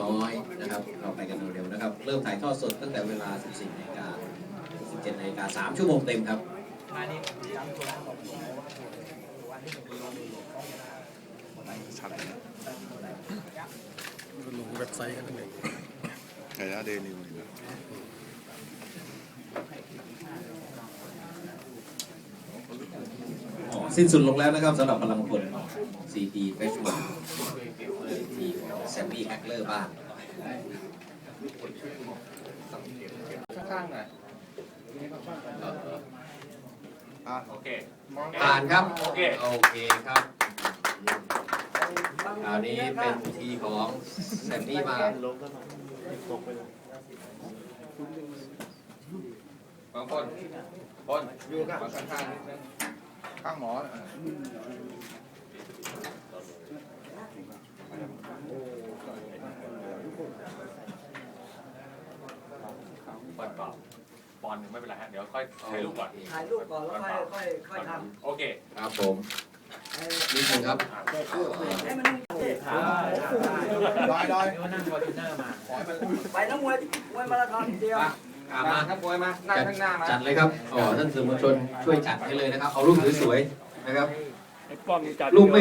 น้อยนะครับ เราไปกันเร็วๆนะครับ เริ่มถ่ายทอดสดตั้งแต่เวลา 14นาฬิกา17นาฬิกา3ชั่วโมงเต็มครับลงเว็บไซต์กันทั้งเลยไอ้นะเดนิวนี่นะ อ๋อ สิ้นสุดลงแล้วนะครับสำหรับพลังพล CP Festival ทีมของแซมมี่แฮกเลอร์บ้างข้างๆหน่อยอะโอเคผ่านครับ โอเคโอเคครับคราวนี้เป็นทีของแซมมี่บ้างบางคนคนอยู่ข้างข้างๆนิดนึง ข้างหมออะบอลเปล่าบอลไม่เป็นไรฮะ เดี๋ยวค่อยถ่ายรูปก่อนถ่ายรูปก่อนแล้วค่อยค่อยค่อยทำโอเคครับผมนิดนึงครับให้มันเจ็บได้ได้ไปนักมวยมวยมาราธอนเดียว อ่ามาครับบอยมา นั่งข้างหน้ามาจัดเลยครับอ๋อท่านสื่อมวลชนช่วยจัดให้เลยนะครับ เอารูปสวยๆนะครับรูปไม่